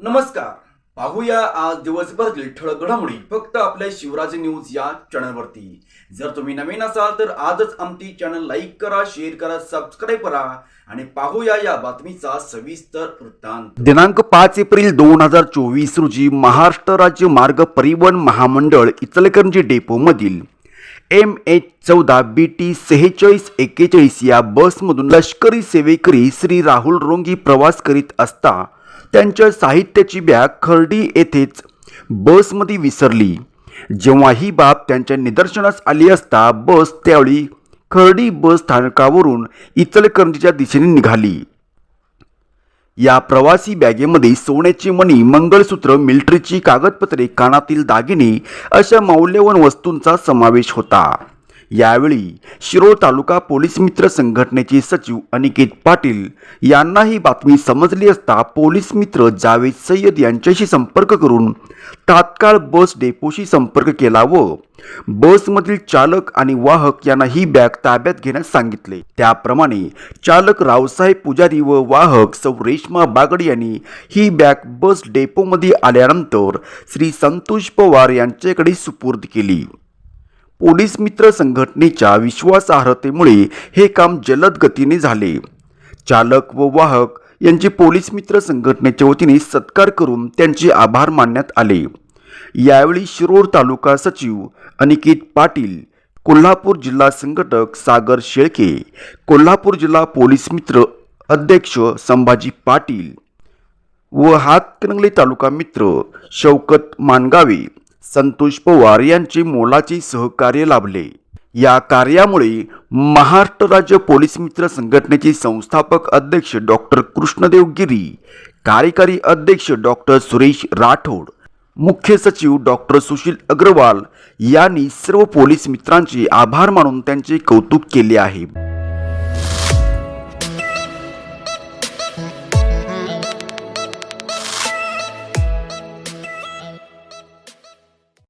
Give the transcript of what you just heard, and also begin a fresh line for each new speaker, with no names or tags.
नमस्कार. पाहूया आज दिवसभरातील ठळक घडामोडी. फक्त आपल्या शिवराज न्यूज या चॅनलवरती. जर तुम्ही नवीन असाल तर आजच आमची चॅनल लाईक करा शेअर करा सबस्क्राईब करा आणि पाहूया या बातमीचा सविस्तर वृत्तांत. दिनांक पाच एप्रिल दोन हजार चोवीस रोजी महाराष्ट्र राज्य मार्ग परिवहन महामंडळ इचलकरंजी डेपोमधील एम एच चौदा बी टी सेहेचाळीस एक्केचाळीस या बसमधून लष्करी सेवेकरी श्री राहुल रोंगी प्रवास करीत असता त्यांच्या साहित्याची बॅग खर्डी येथेच बसमध्ये विसरली. जेव्हा ही बाब त्यांच्या निदर्शनास आली असता बस त्यावेळी खर्डी बस स्थानकावरून इचलकरंजीच्या दिशेने निघाली. या प्रवासी बॅगेमध्ये सोन्याची मणी मंगळसूत्र मिलिटरीची कागदपत्रे कानातील दागिने अशा मौल्यवान वस्तूंचा समावेश होता. यावेळी शिरोळ तालुका पोलीस मित्र संघटनेचे सचिव अनिकेत पाटील यांना ही बातमी समजली असता पोलीस मित्र जावेद सय्यद यांच्याशी संपर्क करून तात्काळ बस डेपोशी संपर्क केला व बसमधील चालक आणि वाहक यांना ही बॅग ताब्यात घेण्यास सांगितले. त्याप्रमाणे चालक रावसाहेब पुजारी व वाहक सौ रेश्मा बागड यांनी ही बॅग बस डेपोमध्ये आल्यानंतर श्री संतोष पवार यांच्याकडे सुपूर्द केली. पोलीस मित्र संघटनेच्या विश्वासार्हतेमुळे हे काम जलद गतीने झाले. चालक व वाहक यांचे पोलीस मित्र संघटनेच्या वतीने सत्कार करून त्यांचे आभार मानण्यात आले. यावेळी शिरोळ तालुका सचिव अनिकेत पाटील कोल्हापूर जिल्हा संघटक सागर शेळके कोल्हापूर जिल्हा पोलीस मित्र अध्यक्ष संभाजी पाटील व हातकणंगले तालुका मित्र शौकत मानगावे संतोष पवार यांचे मोलाचे सहकार्य लाभले. या कार्यामुळे महाराष्ट्र राज्य पोलीस मित्र संघटनेचे संस्थापक अध्यक्ष डॉक्टर कृष्णदेव गिरी कार्यकारी अध्यक्ष डॉक्टर सुरेश राठोड मुख्य सचिव डॉक्टर सुशील अग्रवाल यांनी सर्व पोलीस मित्रांचे आभार मानून त्यांचे कौतुक केले आहे.